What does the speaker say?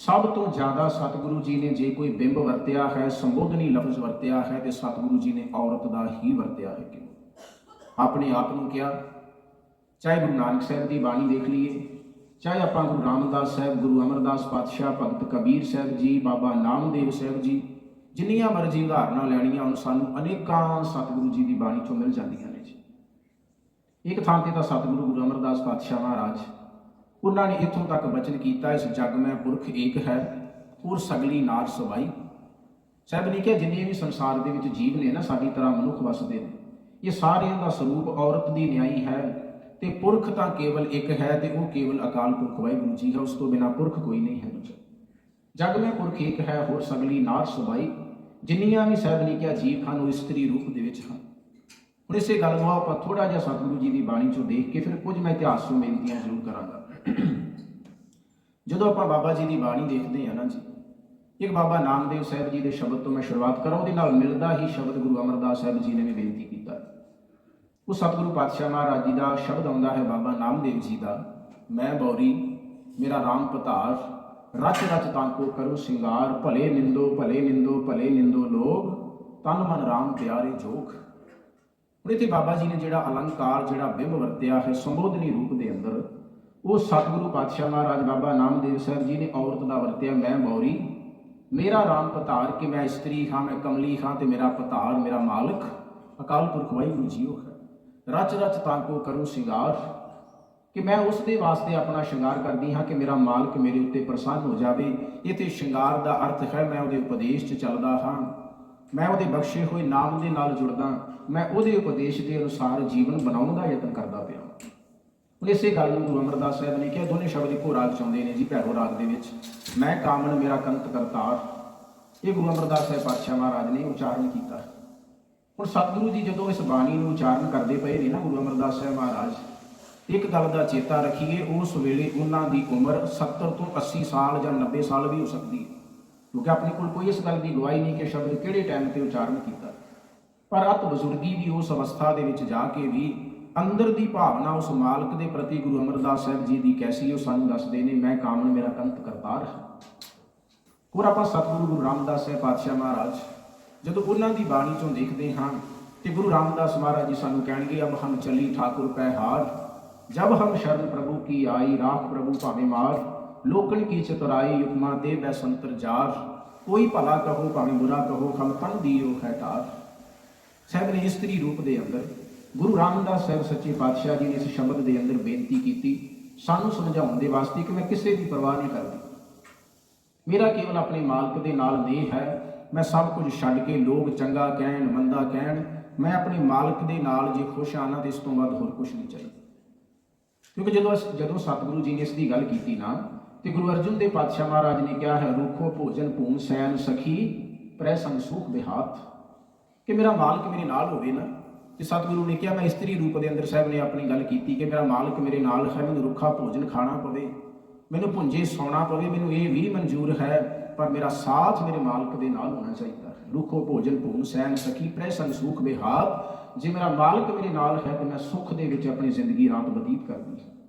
ਸਭ ਤੋਂ ਜ਼ਿਆਦਾ ਸਤਿਗੁਰੂ ਜੀ ਨੇ ਜੇ ਕੋਈ ਬਿੰਬ ਵਰਤਿਆ ਹੈ, ਸੰਬੋਧਨੀ ਲਫ਼ਜ਼ ਵਰਤਿਆ ਹੈ ਤੇ ਸਤਿਗੁਰੂ ਜੀ ਨੇ ਔਰਤ ਦਾ ਹੀ ਵਰਤਿਆ ਹੈ ਕਿਉਂ ਆਪਣੇ ਆਪ ਨੂੰ ਕਿਹਾ, ਚਾਹੇ ਗੁਰੂ ਨਾਨਕ ਸਾਹਿਬ ਦੀ ਬਾਣੀ ਦੇਖ ਲਈਏ, ਚਾਹੇ ਆਪਾਂ ਗੁਰੂ ਰਾਮਦਾਸ ਸਾਹਿਬ, ਗੁਰੂ ਅਮਰਦਾਸ ਪਾਤਸ਼ਾਹ, ਭਗਤ ਕਬੀਰ ਸਾਹਿਬ ਜੀ, ਬਾਬਾ ਨਾਮਦੇਵ ਸਾਹਿਬ ਜੀ, ਜਿੰਨੀਆਂ ਮਰਜ਼ੀ ਉਦਾਹਰਨਾਂ ਲੈਣੀਆਂ ਹੁਣ, ਸਾਨੂੰ ਅਨੇਕਾਂ ਸਤਿਗੁਰੂ ਜੀ ਦੀ ਬਾਣੀ ਚੋਂ ਮਿਲ ਜਾਂਦੀਆਂ ਨੇ ਜੀ। ਇੱਕ ਥਾਂ ਤੇ ਤਾਂ ਸਤਿਗੁਰੂ ਗੁਰੂ ਅਮਰਦਾਸ ਪਾਤਸ਼ਾਹ ਮਹਾਰਾਜ ਉਹਨਾਂ ਨੇ ਇੱਥੋਂ ਤੱਕ ਬਚਨ ਕੀਤਾ, ਇਸ ਜਗ ਮੈਂ ਪੁਰਖ ਏਕ ਹੈ, ਹੋਰ ਸਗਲੀ ਨਾਰ ਸਵਾਈ ਸਾਹਿਬ ਨੇ ਕਿਹਾ, ਜਿੰਨੇ ਵੀ ਸੰਸਾਰ ਦੇ ਵਿੱਚ ਜੀਵ ਨੇ ਨਾ, ਸਾਡੀ ਤਰ੍ਹਾਂ ਮਨੁੱਖ ਵਸਦੇ ਨੇ। ਇਹ ਸਾਰਿਆਂ ਦਾ ਸਰੂਪ ਔਰਤ ਦੀ ਨਿਆਈ ਹੈ, ਤੇ ਪੁਰਖ ਤਾਂ ਕੇਵਲ ਇੱਕ ਹੈ, ਤੇ ਉਹ ਕੇਵਲ ਅਕਾਲ ਪੁਰਖ ਵਾਹਿਗੁਰੂ ਜੀ ਹੈ, ਉਸ ਤੋਂ ਬਿਨਾ ਪੁਰਖ ਕੋਈ ਨਹੀਂ ਹੈ ਦੂਜਾ। ਜਗ ਮੈਂ ਪੁਰਖ ਇੱਕ ਹੈ, ਹੋਰ ਸਗਲੀ ਨਾਰ ਸਵਾਈ ਜਿੰਨੀਆਂ ਵੀ ਸਾਹਿਬ ਨੇ ਕਿਹਾ, ਜੀਵ ਹਨ, ਉਹ ਇਸਤਰੀ ਰੂਪ ਦੇ ਵਿੱਚ ਹਨ। ਹੁਣ ਇਸੇ ਗੱਲ ਨੂੰ ਆਪਾਂ ਥੋੜਾ ਜਿਹਾ ਸਤਿਗੁਰੂ ਜੀ ਦੀ ਬਾਣੀ ਚੋਂ ਦੇਖ ਕੇ ਫਿਰ ਕੁਝ ਮੈਂ ਇਤਿਹਾਸ ਤੋਂ ਬੇਨਤੀਆਂ ਜ਼ਰੂਰ ਕਰਾਂਗਾ। ਜਦੋਂ ਆਪਾਂ ਬਾਬਾ ਜੀ ਦੀ ਬਾਣੀ ਦੇਖਦੇ ਹਾਂ ਨਾ ਜੀ, ਇੱਕ ਬਾਬਾ ਨਾਮਦੇਵ ਸਾਹਿਬ ਜੀ ਦੇ ਸ਼ਬਦ ਤੋਂ ਮੈਂ ਸ਼ੁਰੂਆਤ ਕਰਾਂ, ਉਹਦੇ ਨਾਲ ਮਿਲਦਾ ਹੀ ਸ਼ਬਦ ਗੁਰੂ ਅਮਰਦਾਸ ਸਾਹਿਬ ਜੀ ਨੇ ਵੀ ਬੇਨਤੀ ਕੀਤਾ। ਉਹ ਸਤਿਗੁਰੂ ਪਾਤਸ਼ਾਹ ਮਹਾਰਾਜ ਜੀ ਦਾ ਸ਼ਬਦ ਆਉਂਦਾ ਹੈ ਬਾਬਾ ਨਾਮਦੇਵ ਜੀ ਦਾ, ਮੈਂ ਬੌਰੀ, ਮੇਰਾ ਰਾਮ ਪਤਾਰ, ਰਚ ਰਚ ਤਾਂ ਕੋ ਕਰੋ ਸਿੰਗਾਰ, ਭਲੇ ਨਿੰਦੋ ਭਲੇ ਨਿੰਦੋ ਭਲੇ ਨਿੰਦੋ ਲੋਗ ਤਨ ਮਨ ਰਾਮ ਪਿਆਰੇ ਜੋਖ। ਹੁਣ ਇੱਥੇ ਬਾਬਾ ਜੀ ਨੇ ਜਿਹੜਾ ਅਲੰਕਾਰ, ਜਿਹੜਾ ਬਿੰਬ ਵਰਤਿਆ ਹੈ, ਸੰਬੋਧਨੀ ਰੂਪ ਦੇ ਅੰਦਰ, ਉਹ ਸਤਿਗੁਰੂ ਪਾਤਸ਼ਾਹ ਮਹਾਰਾਜ ਬਾਬਾ ਨਾਮਦੇਵ ਸਾਹਿਬ ਜੀ ਨੇ ਔਰਤ ਦਾ ਵਰਤਿਆ, ਮੈਂ ਬੌਰੀ ਮੇਰਾ ਰਾਮ ਪਤਾਰ ਕਿ ਮੈਂ ਇਸਤਰੀ ਹਾਂ, ਮੈਂ ਕਮਲੀ ਹਾਂ ਤੇ ਮੇਰਾ ਪਤਾਰ, ਮੇਰਾ ਮਾਲਕ, ਅਕਾਲ ਪੁਰਖ ਵਾਹਿਗੁਰੂ ਜੀਓ ਹੈ। ਰਚ ਰਚ ਤਾਂ ਕੋ ਕਰੂੰ ਸ਼ਿੰਗਾਰ, ਕਿ ਮੈਂ ਉਸ ਦੇ ਵਾਸਤੇ ਆਪਣਾ ਸ਼ਿੰਗਾਰ ਕਰਦੀ ਹਾਂ ਕਿ ਮੇਰਾ ਮਾਲਕ ਮੇਰੇ ਉੱਤੇ ਪ੍ਰਸੰਨ ਹੋ ਜਾਵੇ। ਇਹ ਸ਼ਿੰਗਾਰ ਦਾ ਅਰਥ ਹੈ, ਮੈਂ ਉਹਦੇ ਉਪਦੇਸ਼ 'ਚ ਚੱਲਦਾ ਹਾਂ। ਮੈਂ ਉਹਦੇ ਬਖਸ਼ੇ ਹੋਏ ਨਾਮ ਦੇ ਨਾਲ ਜੁੜਦਾ, ਮੈਂ ਉਹਦੇ ਉਪਦੇਸ਼ ਦੇ ਅਨੁਸਾਰ ਜੀਵਨ ਬਣਾਉਣ ਦਾ ਯਤਨ ਕਰਦਾ ਪਿਆ। ਹੁਣ ਇਸੇ ਗੱਲ ਨੂੰ ਗੁਰੂ ਅਮਰਦਾਸ ਸਾਹਿਬ ਨੇ ਕਿਹਾ, ਦੋਨੇ ਸ਼ਬਦ ਇੱਕੋ ਰਾਗ ਚ ਨੇ ਜੀ ਭੈਰੋ ਰਾਗ ਦੇ ਵਿੱਚ। ਮੈਂ ਕਾਮਣ ਮੇਰਾ ਕੰਤ ਕਰਤਾਰ। ਇਹ ਗੁਰੂ ਅਮਰਦਾਸ ਸਾਹਿਬ ਪਾਤਸ਼ਾਹ ਮਹਾਰਾਜ ਨੇ ਉਚਾਰਨ ਕੀਤਾ। ਹੁਣ ਸਤਿਗੁਰੂ ਜੀ ਜਦੋਂ ਇਸ ਬਾਣੀ ਨੂੰ ਉਚਾਰਨ ਕਰਦੇ ਪਏ ਨੇ ਨਾ ਗੁਰੂ ਅਮਰਦਾਸ ਸਾਹਿਬ ਮਹਾਰਾਜ, ਇੱਕ ਗੱਲ ਦਾ ਚੇਤਾ ਰੱਖੀਏ, ਉਸ ਵੇਲੇ ਉਹਨਾਂ ਦੀ ਉਮਰ 70 ਤੋਂ 80 ਸਾਲ ਜਾਂ 90 ਸਾਲ ਵੀ ਹੋ ਸਕਦੀ ਹੈ। ਕਿਉਂਕਿ ਆਪਣੇ ਕੋਲ ਕੋਈ ਇਸ ਗੱਲ ਦੀ ਗਵਾਹੀ ਨਹੀਂ ਕਿ ਸ਼ਬਦ ਕਿਹੜੇ ਟਾਈਮ ਤੇ ਉਚਾਰਨ ਕੀਤਾ। ਪਰ ਅਤ ਬਜ਼ੁਰਗੀ ਵੀ ਉਸ ਅਵਸਥਾ ਦੇ ਵਿੱਚ ਜਾ ਕੇ ਵੀ ਅੰਦਰ ਦੀ ਭਾਵਨਾ ਉਸ ਮਾਲਕ ਦੇ ਪ੍ਰਤੀ ਗੁਰੂ ਅਮਰਦਾਸ ਸਾਹਿਬ ਜੀ ਦੀ ਕੈਸੀ ਉਹ ਸਾਨੂੰ ਦੱਸਦੇ ਨੇ, ਮੈਂ ਕਾਮਨ ਮੇਰਾ ਕੰਤ ਕਰਤਾਰ ਹਾਂ। ਹੋਰ ਆਪਾਂ ਸਤਿਗੁਰੂ ਗੁਰੂ ਰਾਮਦਾਸ ਸਾਹਿਬ ਪਾਤਸ਼ਾਹ ਮਹਾਰਾਜ, ਜਦੋਂ ਉਹਨਾਂ ਦੀ ਬਾਣੀ ਚੋਂ ਦੇਖਦੇ ਹਾਂ ਤੇ ਗੁਰੂ ਰਾਮਦਾਸ ਮਹਾਰਾਜ ਜੀ ਸਾਨੂੰ ਕਹਿਣਗੇ, ਅਬ ਹਮ ਚਲੀ ਠਾਕੁਰ ਪੈ ਜਬ ਹਮ ਸ਼ਰਨ ਪ੍ਰਭੂ ਕੀ ਆਈ, ਰਾਖ ਪ੍ਰਭੂ ਭਾਵੇਂ ਮਾਰ। ਲੋਕਣ ਕੀ ਚਤੁਰਾਈ ਯੁਕਮਾ ਦੇ ਬੈ ਜਾਰ। ਕੋਈ ਭਲਾ ਕਹੋ ਭਾਵੇਂ ਬੁਰਾ ਕਹੋ ਹਮ ਦੀਓ ਹੈ ਸਾਹਿਬ ਨੇ ਇਸਤਰੀ ਰੂਪ ਦੇ ਅੰਦਰ ਗੁਰੂ ਰਾਮਦਾਸ ਸਾਹਿਬ ਸੱਚੇ ਪਾਤਸ਼ਾਹ ਜੀ ਨੇ ਇਸ ਸ਼ਬਦ ਦੇ ਅੰਦਰ ਬੇਨਤੀ ਕੀਤੀ। ਸਾਨੂੰ ਸਮਝਾਉਣ ਦੇ ਵਾਸਤੇ ਕਿ ਮੈਂ ਕਿਸੇ ਦੀ ਪਰਵਾਹ ਨਹੀਂ ਕਰਦੀ। ਮੇਰਾ ਕੇਵਲ ਆਪਣੇ ਮਾਲਕ ਦੇ ਨਾਲ ਨੇਹ ਹੈ। ਮੈਂ ਸਭ ਕੁਝ ਛੱਡ ਕੇ ਲੋਕ ਚੰਗਾ ਕਹਿਣ, ਮੰਦਾ ਕਹਿਣ, ਮੈਂ ਆਪਣੇ ਮਾਲਕ ਦੇ ਨਾਲ ਜੇ ਖੁਸ਼ ਹਾਂ, ਨਾ ਤੇ ਇਸ ਤੋਂ ਬਾਅਦ ਹੋਰ ਕੁਝ ਨਹੀਂ ਚਾਹੀਦਾ। ਕਿਉਂਕਿ ਜਦੋਂ ਅਸ- ਜਦੋਂ ਸਤਿਗੁਰੂ ਜੀ ਨੇ ਇਸ ਦੀ ਗੱਲ ਕੀਤੀ ਨਾ ਤੇ ਗੁਰੂ ਅਰਜਨ ਦੇਵ ਪਾਤਸ਼ਾਹ ਮਹਾਰਾਜ ਨੇ ਕਿਹਾ ਹੈ, ਰੂਖੋ ਭੋਜਨ ਭੂਮ ਸੈਨ ਸਖੀ ਪ੍ਰੈ ਸੰਗ ਸੁਖ ਬਿਹਾਤ ਕਿ ਮੇਰਾ ਮਾਲਕ ਮੇਰੇ ਨਾਲ ਹੋਵੇ ਨਾ। ਤੇ ਸਤਿਗੁਰੂ ਨੇ ਕਿਹਾ, ਮੈਂ ਇਸਤਰੀ ਰੂਪ ਦੇ ਅੰਦਰ ਸਾਹਿਬ ਨੇ ਆਪਣੀ ਗੱਲ ਕੀਤੀ ਕਿ ਮੇਰਾ ਮਾਲਕ ਮੇਰੇ ਨਾਲ ਹੈ, ਮੈਨੂੰ ਰੁੱਖਾ ਭੋਜਨ ਖਾਣਾ ਪਵੇ, ਮੈਨੂੰ ਭੁੰਜੇ ਸੌਣਾ ਪਵੇ, ਮੈਨੂੰ ਇਹ ਵੀ ਮਨਜ਼ੂਰ ਹੈ, ਪਰ ਮੇਰਾ ਸਾਥ ਮੇਰੇ ਮਾਲਕ ਦੇ ਨਾਲ ਹੋਣਾ ਚਾਹੀਦਾ ਹੈ। ਰੁੱਖੋ ਭੋਜਨ ਭੂਮ ਸੈਨ ਸਖੀ ਪ੍ਰੈ ਸੰਗ ਸੁਖ ਬਿਹਾਤ ਜੇ ਮੇਰਾ ਮਾਲਕ ਮੇਰੇ ਨਾਲ ਹੈ, ਤੇ ਮੈਂ ਸੁੱਖ ਦੇ ਵਿੱਚ ਆਪਣੀ ਜ਼ਿੰਦਗੀ ਰਾਤ ਬਤੀਤ ਕਰਦੀ ਹਾਂ।